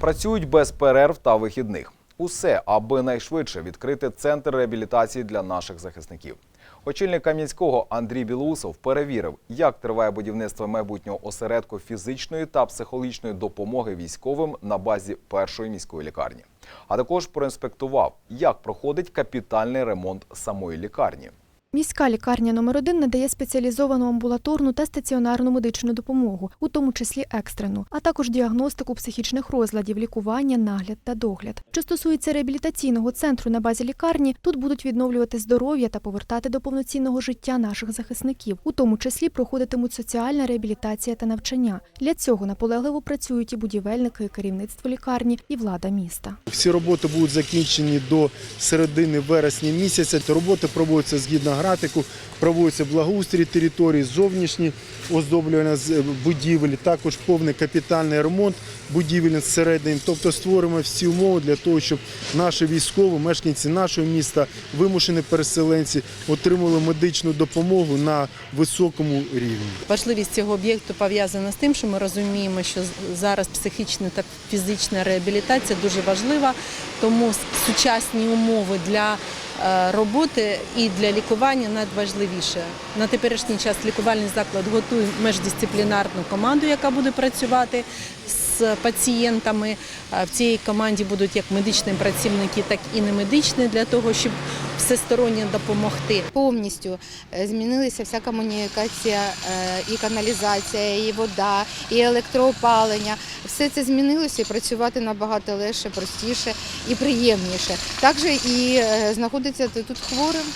Працюють без перерв та вихідних. Усе, аби найшвидше відкрити центр реабілітації для наших захисників. Очільник Кам'янського Андрій Білоусов перевірив, як триває будівництво майбутнього осередку фізичної та психологічної допомоги військовим на базі першої міської лікарні. А також проінспектував, як проходить капітальний ремонт самої лікарні. Міська лікарня номер 1 надає спеціалізовану амбулаторну та стаціонарну медичну допомогу, у тому числі екстрену, а також діагностику психічних розладів, лікування, нагляд та догляд. Що стосується реабілітаційного центру на базі лікарні, тут будуть відновлювати здоров'я та повертати до повноцінного життя наших захисників. У тому числі проходитимуть соціальна реабілітація та навчання. Для цього наполегливо працюють і будівельники, і керівництво лікарні, і влада міста. Всі роботи будуть закінчені до середини вересня місяця. Роботи проводяться згідно графіку, проводиться благоустрій території, зовнішні оздоблювання е, будівель, також повний капітальний ремонт будівель зсередини. Тобто створимо всі умови для того, щоб наші військові, мешканці нашого міста, вимушені переселенці отримали медичну допомогу на високому рівні. Важливість цього об'єкту пов'язана з тим, що ми розуміємо, що зараз психічна та фізична реабілітація дуже важлива, тому сучасні умови для роботи і для лікування надважливіше. На теперішній час лікувальний заклад готує междисциплінарну команду, яка буде працювати з пацієнтами. Е, В цій команді будуть як медичні працівники, так і немедичні для того, щоб всесторонньо допомогти. повністю е, змінилася вся комунікація, е, і каналізація, і вода, і електроопалення. Все це змінилося і працювати набагато легше, простіше і приємніше. Також і е, знаходиться тут хворим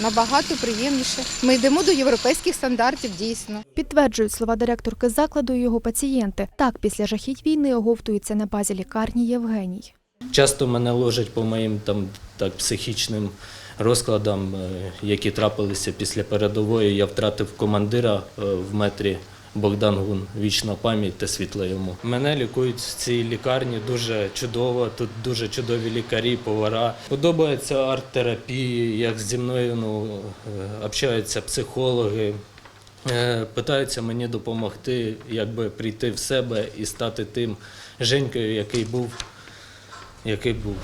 набагато приємніше. Ми йдемо до європейських стандартів дійсно. Підтверджують слова директорки закладу і його пацієнти. Так, після жахіть війни оговтуються на базі лікарні Євгеній. Часто мене ложать по моїм там так психічним розкладам, е, які трапилися після передової. Я втратив командира е, в метрі Богдан Гун. Вічна пам'ять та світла йому. Мене лікують в цій лікарні дуже чудово. Тут дуже чудові лікарі, повара. Подобається арт-терапія, як зі мною ну, е, общаються психологи. Е, Питаються мені допомогти, якби прийти в себе і стати тим Женькою, який був, який був.